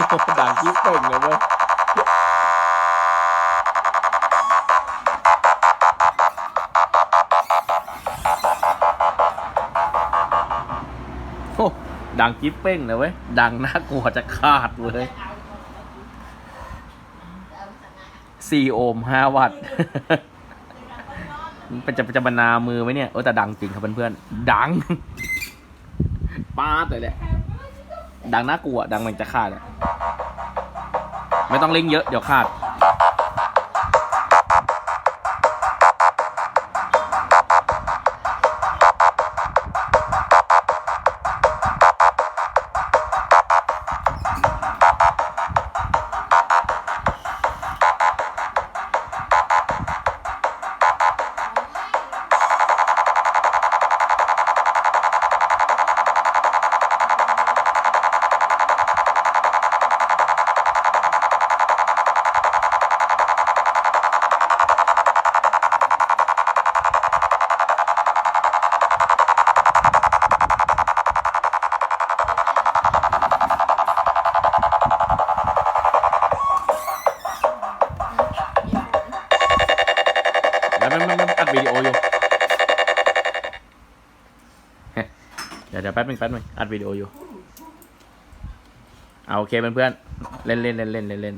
ดังกิ๊บเป่งเลยเว้ยโอ้ดังกิ๊บเป้งเลยเว้ย ดังน่ากลัวจะขาดเลยสี่โอห์มห้าวัตต์เป็นจะจะบรรณามือไหมเนี่ยเออแต่ดังจริงครับเพื่อนๆ ดัง ป้าดเลยแหละ ดังน่ากลัวดังมันจะขาดอะไม่ต้องเล่งเยอะเดี๋ยวขาด อัดวิดีโออยู่ เดี๋ยวเดี๋ยวแป๊บนึงแป๊บนึงอัดวิดีโออยู่ เอาโอเคเพื่อนๆเล่นเล่นเล่นเล่นเล่นเล่น